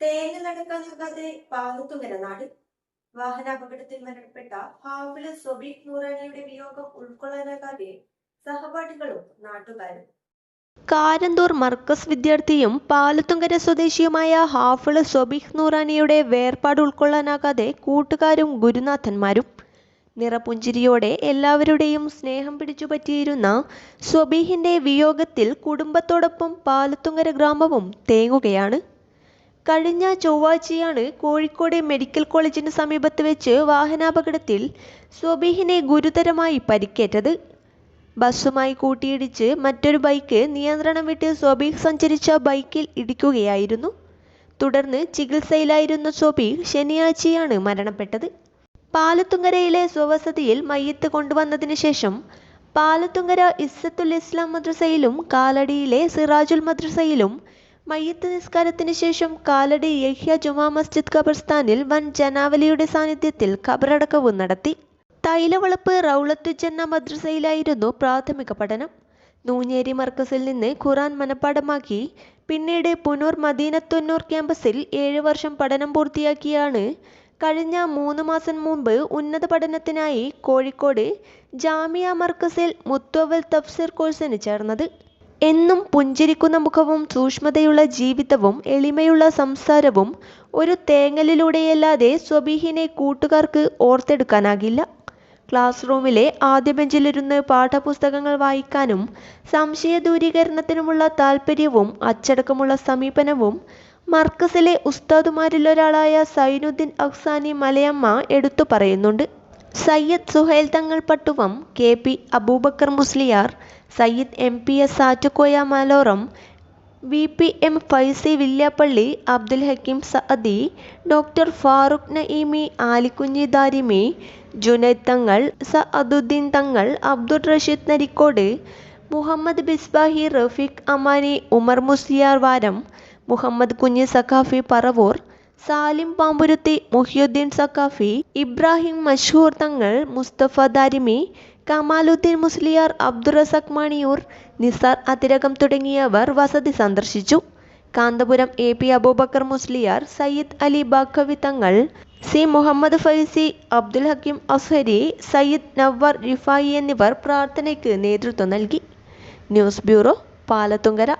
തേങ്ങ നടക്കാനാകാതെ പാവത്തുങ്ങര നാട് വാഹനാപകടത്തിൽ മരണപ്പെട്ട ഹാഫിൾ സൊബീഖ് നൂറാനിയുടെ വിയോഗം ഉൾക്കൊള്ളാനാകാതെ സഹപാഠികളും നാട്ടുകാരും. കാരന്തൂർ മർക്കസ് വിദ്യാർത്ഥിയും പാലത്തുങ്കര സ്വദേശിയുമായ ഹാഫിൾ സൊബിഹ് നൂറാനിയുടെ വേർപാട് ഉൾക്കൊള്ളാനാകാതെ കൂട്ടുകാരും ഗുരുനാഥന്മാരും നിറപുഞ്ചിരിയോടെ എല്ലാവരുടെയും സ്നേഹം പിടിച്ചുപറ്റിയിരുന്ന സ്വബീഹിന്റെ വിയോഗത്തിൽ കുടുംബത്തോടൊപ്പം പാലത്തുങ്കര ഗ്രാമവും തേങ്ങുകയാണ്. കഴിഞ്ഞ ചൊവ്വാഴ്ചയാണ് കോഴിക്കോട് മെഡിക്കൽ കോളേജിന് സമീപത്ത് വെച്ച് വാഹനാപകടത്തിൽ സ്വബീഹിനെ ഗുരുതരമായി പരിക്കേറ്റത്. ബസ്സുമായി കൂട്ടിയിടിച്ച് മറ്റൊരു ബൈക്ക് നിയന്ത്രണം വിട്ട് സ്വബീഹ് സഞ്ചരിച്ച ബൈക്കിൽ ഇടിക്കുകയായിരുന്നു. തുടർന്ന് ചികിത്സയിലായിരുന്ന സ്വബീഹ് ശനിയാഴ്ചയാണ് മരണപ്പെട്ടത്. പാലത്തുങ്കരയിലെ സ്വവസതിയിൽ മയ്യത്ത് കൊണ്ടുവന്നതിന് ശേഷം പാലത്തുങ്കര ഇസ്സത്തുൽ ഇസ്ലാം മദ്രസയിലും കാലടിയിലെ സിറാജുൽ മദ്രസയിലും മയ്യത്ത് നിസ്കാരത്തിന് ശേഷം കാലടി യഹ്യ ജുമാ മസ്ജിദ് ഖബർസ്ഥാനിൽ വൻ ജനാവലിയുടെ സാന്നിധ്യത്തിൽ ഖബറടക്കവും നടത്തി. തൈലവളപ്പ് റൗളത്തുജന്ന മദ്രസയിലായിരുന്നു പ്രാഥമിക പഠനം. നൂഞ്ഞേരി മർക്കസിൽ നിന്ന് ഖുറാൻ മനഃപ്പാടമാക്കി പിന്നീട് പുനൂർ മദീനത്തൊന്നൂർ ക്യാമ്പസിൽ ഏഴ് വർഷം പഠനം പൂർത്തിയാക്കിയാണ്. കഴിഞ്ഞ മൂന്ന് മാസം മുമ്പ് ഉന്നത പഠനത്തിനായി കോഴിക്കോട് ജാമിയ മർക്കസിൽ മുത്തോവൽ തഫ്സീർ കോഴ്സിന് ചേർന്നത്. എന്നും പുഞ്ചിരിക്കുന്ന മുഖവും സൂക്ഷ്മതയുള്ള ജീവിതവും എളിമയുള്ള സംസാരവും ഒരു തേങ്ങലിലൂടെയല്ലാതെ സ്വബീഹിനെ കൂട്ടുകാർക്ക് ഓർത്തെടുക്കാനാകില്ല. ക്ലാസ് റൂമിലെ ആദ്യ ബെഞ്ചിലിരുന്ന് പാഠപുസ്തകങ്ങൾ വായിക്കാനും സംശയ ദൂരീകരണത്തിനുമുള്ള താല്പര്യവും അച്ചടക്കമുള്ള സമീപനവും മർക്കസിലെ ഉസ്താദുമാരിലൊരാളായ സൈനുദ്ദീൻ അഫ്സാനി മലയമ്മ എടുത്തു പറയുന്നുണ്ട്. Sayyid Suhail Thangal Pattuvam K P Abubakar Musliyar Sayyid M P S Attakoya Malora V P M Faizy Villiappally Abdul Hakeem Saadi doctor Farooq Naeemi Alikunji Darimi Junaid Thangal Saaduddin Thangal Abdul Rasheed Narikkode Muhammad ബിസ്ബാഹി Rafeeq Amani Umar Musliyar വാരം മുഹമ്മദ് കുഞ്ഞി സഖാഫി പറവൂർ സാലിം പാമ്പുരുത്തി മുഹിയുദ്ദീൻ സഖാഫി ഇബ്രാഹിം മഷൂർ തങ്ങൾ മുസ്തഫ ദാരിമി കമാലുദ്ദീൻ മുസ്ലിയാർ അബ്ദുറസക് മണിയൂർ നിസാർ അതിരകം തുടങ്ങിയവർ വസതി സന്ദർശിച്ചു. Kanthapuram A P Abubakar Musliyar Sayyid Ali Baqavi Thangal C Muhammad Faizy Abdul Hakeem Azhari Sayyid Navvar Rifai എന്നിവർ പ്രാർത്ഥനയ്ക്ക് നേതൃത്വം നൽകി. News bureau Palathunkara.